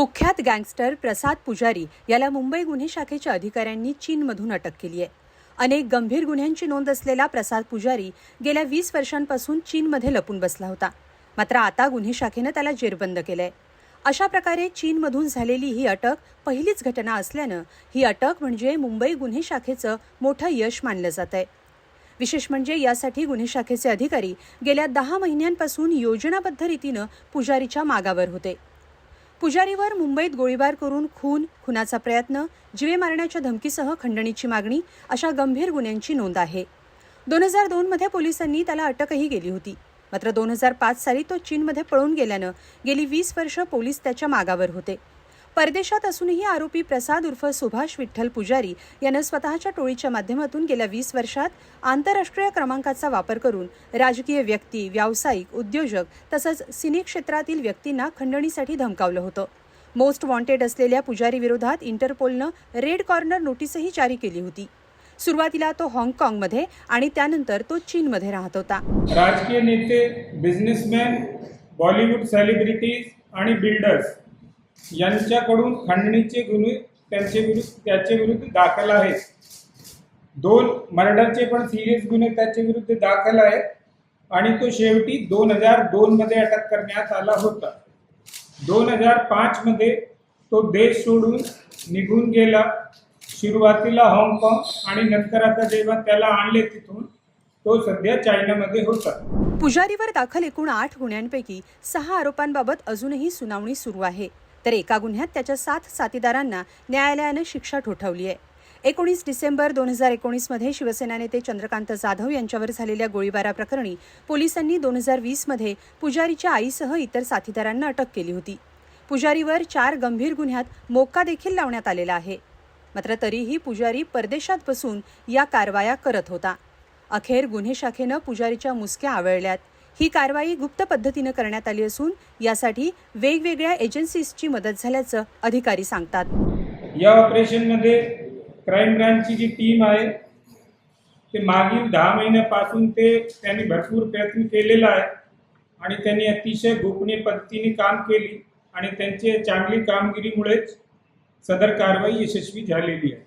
कुख्यात गँगस्टर प्रसाद पुजारी याला मुंबई गुन्हे शाखेच्या अधिकाऱ्यांनी चीनमधून अटक केली आहे. अनेक गंभीर गुन्ह्यांची नोंद असलेला प्रसाद पुजारी गेल्या वीस वर्षांपासून चीनमध्ये लपून बसला होता. मात्र आता गुन्हे शाखेनं त्याला जेरबंद केलंय. अशा प्रकारे चीनमधून झालेली ही अटक पहिलीच घटना असल्यानं ही अटक म्हणजे मुंबई गुन्हे शाखेचं मोठं यश मानलं जात आहे. विशेष म्हणजे यासाठी गुन्हे शाखेचे अधिकारी गेल्या दहा महिन्यांपासून योजनाबद्ध रीतीनं पुजारीच्या मागावर होते. पुजारीवर मुंबईत गोळीबार करून खून खुनाचा प्रयत्न जीवे मारण्याच्या धमकीसह खंडणीची मागणी अशा गंभीर गुन्ह्यांची नोंद आहे. दोन हजार दोनमध्ये पोलिसांनी त्याला अटकही केली होती. मात्र दोन हजार पाच साली तो चीनमध्ये पळून गेल्यानं गेली वीस वर्ष पोलीस त्याच्या मागावर होते. परदेशात असूनही आरोपी प्रसाद उर्फ सुभाष विठ्ठल पुजारी यानं स्वतःच्या टोळीच्या माध्यमातून गेल्या वीस वर्षात आंतरराष्ट्रीय क्रमांकाचा वापर करून राजकीय व्यक्ती व्यावसायिक उद्योजक तसंच सिने क्षेत्रातील व्यक्तींना खंडणीसाठी धमकावलं होतं. मोस्ट वॉन्टेड असलेल्या पुजारी विरोधात इंटरपोलनं रेड कॉर्नर नोटीसही जारी केली होती. सुरुवातीला तो हाँगकाँगमध्ये आणि त्यानंतर तो चीनमध्ये राहत होता. राजकीय नेते बिझनेसमॅन बॉलिवूड सेलिब्रिटीज आणि बिल्डर्स यांच्याकडून खंडणीचे गुन्हे त्यांचे विरुद्ध त्याचे विरुद्ध दाखल आहेत. दोन मर्डरचे पण सिरियस गुन्हे त्याच्या विरुद्ध दाखल आहेत. आणि तो शेवटी दोन हजार दोनमध्ये अटक करण्यात आला होता. दोन हजार पाचमध्ये तो देश सोडून निघून गेला. सुरुवातीला हाँगकाँग आणि नंतर आता जेव्हा त्याला आणले तिथून तो सध्या चायनामध्ये होता. पुजारीवर दाखल एकूण आठ गुन्ह्यांपैकी सहा आरोपांबाबत अजूनही सुनावणी सुरू आहे. तर एका गुन्ह्यात त्याच्या सात साथीदारांना न्यायालयानं शिक्षा ठोठावली आहे. एकोणीस डिसेंबर दोन हजार एकोणीसमध्ये शिवसेना नेते चंद्रकांत जाधव यांच्यावर झालेल्या गोळीबाराप्रकरणी पोलिसांनी दोन हजार वीसमध्ये पुजारीच्या आईसह इतर साथीदारांना अटक केली होती. पुजारीवर चार गंभीर गुन्ह्यात मोक्का देखील लावण्यात आलेला आहे. मात्र तरीही पुजारी परदेशात बसून या कारवाया करत होता. अखेर गुन्हे शाखेनं पुजारीच्या मुसक्या आवळल्यात. ही कारवाई गुप्त पद्धतीनं करण्यात आली असून यासाठी वेगवेगळ्या एजन्सीजची मदत झाल्याचं अधिकारी सांगतात. या ऑपरेशनमध्ये क्राईम ब्रांचची जी टीम आहे ते मागील दहा महिन्यापासून ते त्यांनी भरपूर प्रयत्न केलेला आहे आणि त्यांनी अतिशय गोपनीय पद्धतीने काम केली आणि त्यांची चांगली कामगिरीमुळेच सदर कारवाई यशस्वी झालेली आहे.